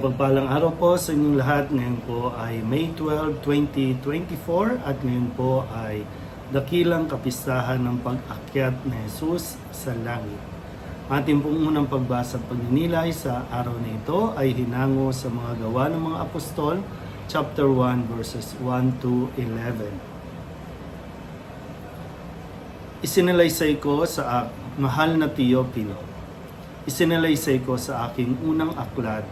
Mapagpalang araw po sa inyong lahat. Ngayon po ay May 12, 2024 at ngayon po ay dakilang kapistahan ng pag-akyat ni Jesus sa langit. Ating pong unang pagbasa at pagninilay sa araw na ito ay hinango sa mga gawa ng mga apostol, chapter 1 verses 1 to 11. Isinalaysay ko sa mahal na Teopilo. Isinalaysay ko sa aking unang aklat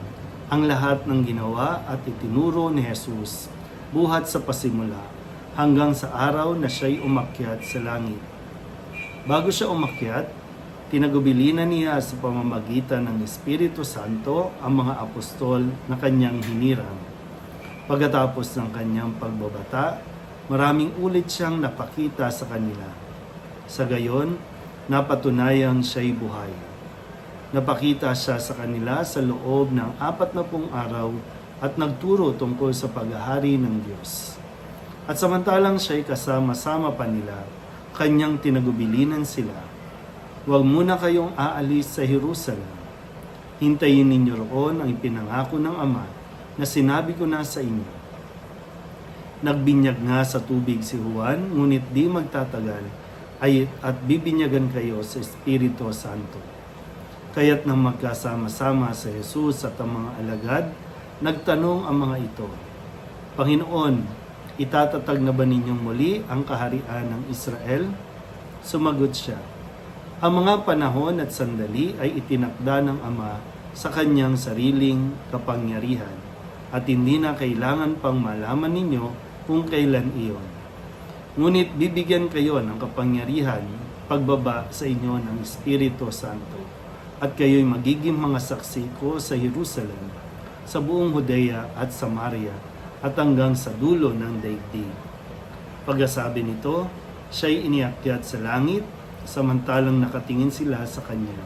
ang lahat ng ginawa at itinuro ni Jesus buhat sa pasimula hanggang sa araw na siya'y umakyat sa langit. Bago siya umakyat, tinagubilinan niya sa pamamagitan ng Espiritu Santo ang mga apostol na kanyang hinirang. Pagkatapos ng kanyang pagbabata, maraming ulit siyang napakita sa kanila. Sa gayon, napatunayan siya'y buhay. Napakita siya sa kanila sa loob ng apat na pung araw at nagturo tungkol sa paghahari ng Diyos. At samantalang siya'y kasama-sama pa nila, kanyang tinagubilinan sila. Huwag muna kayong aalis sa Jerusalem. Hintayin ninyo roon ang ipinangako ng Ama na sinabi ko na sa inyo. Nagbinyag nga sa tubig si Juan, ngunit di magtatagal ay at bibinyagan kayo sa Espiritu Santo. Kaya't nang magkasama-sama sa Jesus at ang mga alagad, nagtanong ang mga ito, Panginoon, itatatag na ba ninyong muli ang kaharian ng Israel? Sumagot siya, Ang mga panahon at sandali ay itinakda ng Ama sa kanyang sariling kapangyarihan at hindi na kailangan pang malaman ninyo kung kailan iyon. Ngunit bibigyan kayo ng kapangyarihan pagbaba sa inyo ng Espiritu Santo at kayo'y magiging mga saksi ko sa Jerusalem, sa buong Judea at Samaria at hanggang sa dulo ng daigdig. Pagkasabi nito, siya'y iniakyat sa langit samantalang nakatingin sila sa kanya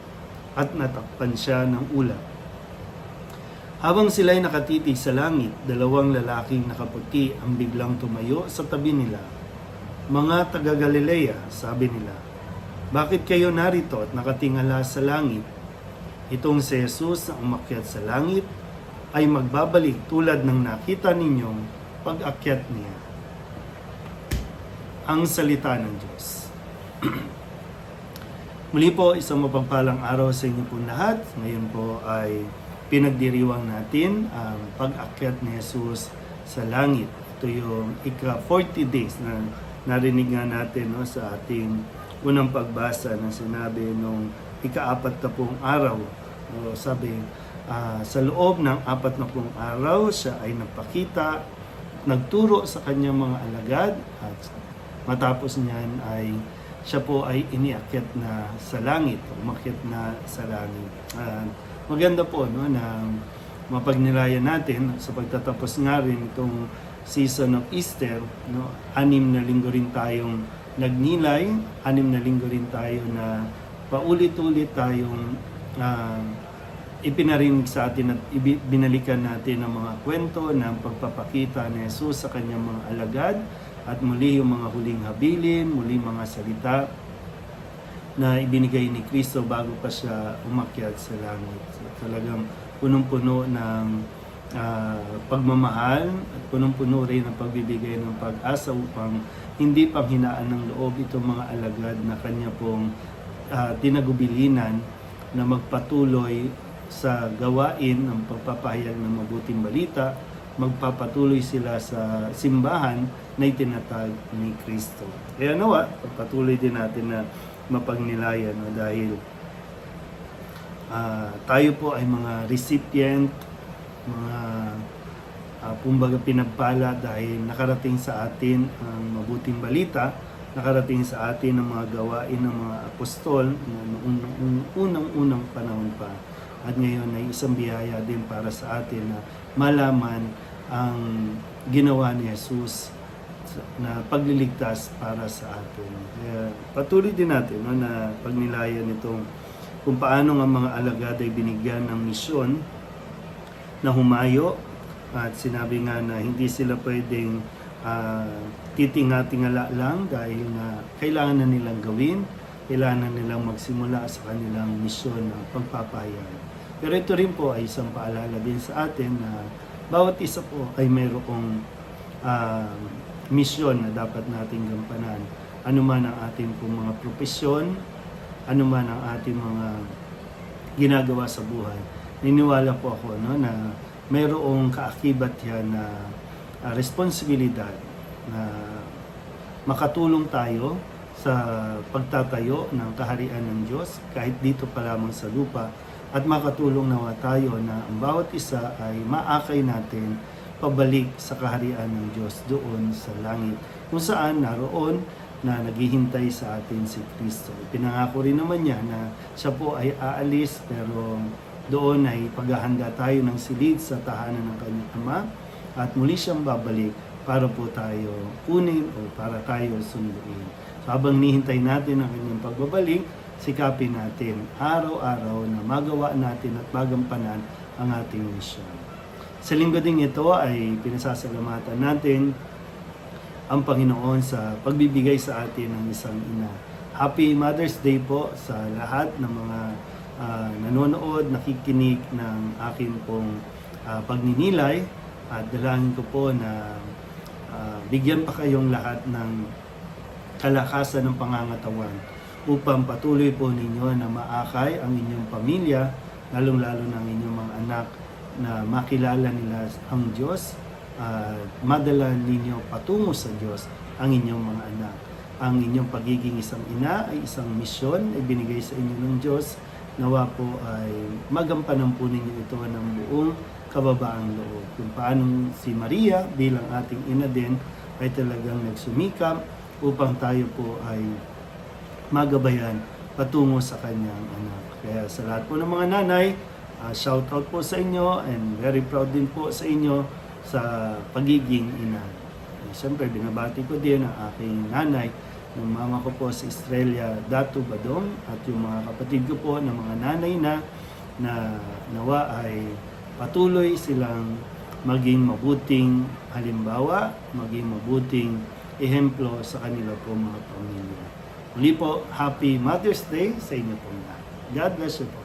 at natakpan siya ng ulap. Habang sila'y nakatitig sa langit, dalawang lalaking nakaputi ang biglang tumayo sa tabi nila. Mga taga Galilea, sabi nila, bakit kayo narito at nakatingala sa langit? Itong si Jesus na umakyat sa langit ay magbabalik tulad ng nakita ninyong pag-akyat niya. Ang salita ng Diyos. Muli po, isang mapagpalang araw sa inyo po lahat. Ngayon po ay pinagdiriwang natin ang pag-akyat ni Jesus sa langit. Ito yung ika-40 days na narinig nga natin no, sa ating unang pagbasa na sinabi nung ika-apat na pong araw. No, sabi, ah, sa loob ng apat na pong araw, siya ay nagpakita, nagturo sa kanyang mga alagad at matapos niyan ay siya po ay iniakyat na sa langit, umakyat na sa langit. Ah, maganda po no, na mapagnilayan natin sa pagtatapos nga rin itong season of Easter, no, anim na linggo rin tayong nagnilay, anim na linggo rin tayo na paulit-ulit tayong ah, ipinarinig sa atin at binalikan natin ang mga kwento ng pagpapakita ni Jesus sa kanyang mga alagad at muli yung mga huling habilin, muli mga salita na ibinigay ni Kristo bago pa siya umakyat sa langit. So, talagang punong-puno ng ah, pagmamahal at punong-puno rin ng pagbibigay ng pag-asa upang hindi panghinaan ng loob itong mga alagad na kanya pong ah, tinagubilinan na magpatuloy sa gawain ng pagpapahayag ng mabuting balita, magpapatuloy sila sa simbahan na itinatag ni Kristo. Kaya nawa, pagpatuloy din natin na mapagnilayan no, dahil ah, tayo po ay mga recipient, mga uh, kumbaga pinagpala dahil nakarating sa atin ang mabuting balita, nakarating sa atin ang mga gawain ng mga apostol na noong unang-unang panahon pa. At ngayon ay isang biyaya din para sa atin na malaman ang ginawa ni Jesus na pagliligtas para sa atin. Kaya patuloy din natin no, na pagnilayan itong kung paano ang mga alagad ay binigyan ng misyon na humayo at sinabi nga na hindi sila pwedeng ah, titinga-tingala lang dahil na kailangan na nilang gawin, kailangan na nilang magsimula sa kanilang misyon ng pagpapahayag. Pero ito rin po ay isang paalala din sa atin na bawat isa po ay mayroong ah, misyon na dapat nating gampanan. Ano man ang ating pong mga propesyon, ano man ang ating mga ginagawa sa buhay. Niniwala po ako no, na mayroong kaakibat yan na ah, responsibilidad na makatulong tayo sa pagtatayo ng kaharian ng Diyos kahit dito pa lamang sa lupa at makatulong nawa tayo na ang bawat isa ay maakay natin pabalik sa kaharian ng Diyos doon sa langit kung saan naroon na naghihintay sa atin si Kristo. Pinangako rin naman niya na siya po ay aalis pero doon ay paghahanda tayo ng silid sa tahanan ng kanyang ama at muli siyang babalik para po tayo kunin o para tayo sunduin. So habang nihintay natin ang kanyang pagbabalik, sikapin natin araw-araw na magawa natin at magampanan ang ating misyon. Sa linggo ding ito ay pinasasalamatan natin ang Panginoon sa pagbibigay sa atin ng isang ina. Happy Mother's Day po sa lahat ng mga ah, nanonood, nakikinig ng akin pong ah, pagninilay at dalangin ko po na ah, bigyan pa kayong lahat ng kalakasan ng pangangatawan upang patuloy po ninyo na maakay ang inyong pamilya, lalong-lalo ng inyong mga anak na makilala nila ang Diyos at madala ninyo patungo sa Diyos ang inyong mga anak. Ang inyong pagiging isang ina ay isang misyon ay binigay sa inyo ng Diyos. Nawa po ay magampanan po ninyo ito ng buong kababaang loob. Kung paano si Maria bilang ating ina din ay talagang nagsumikap upang tayo po ay magabayan patungo sa kanyang anak. Kaya sa lahat po ng mga nanay, uh, shout out po sa inyo and very proud din po sa inyo sa pagiging ina. Eh, Siyempre, binabati ko din ang aking nanay, ng mama ko po sa Australia, Datu Badong, at yung mga kapatid ko po na mga nanay na na nawa ay patuloy silang maging mabuting halimbawa, maging mabuting ehemplo sa kanila po mga pamilya. Muli po, Happy Mother's Day sa inyo po lahat. God bless you po.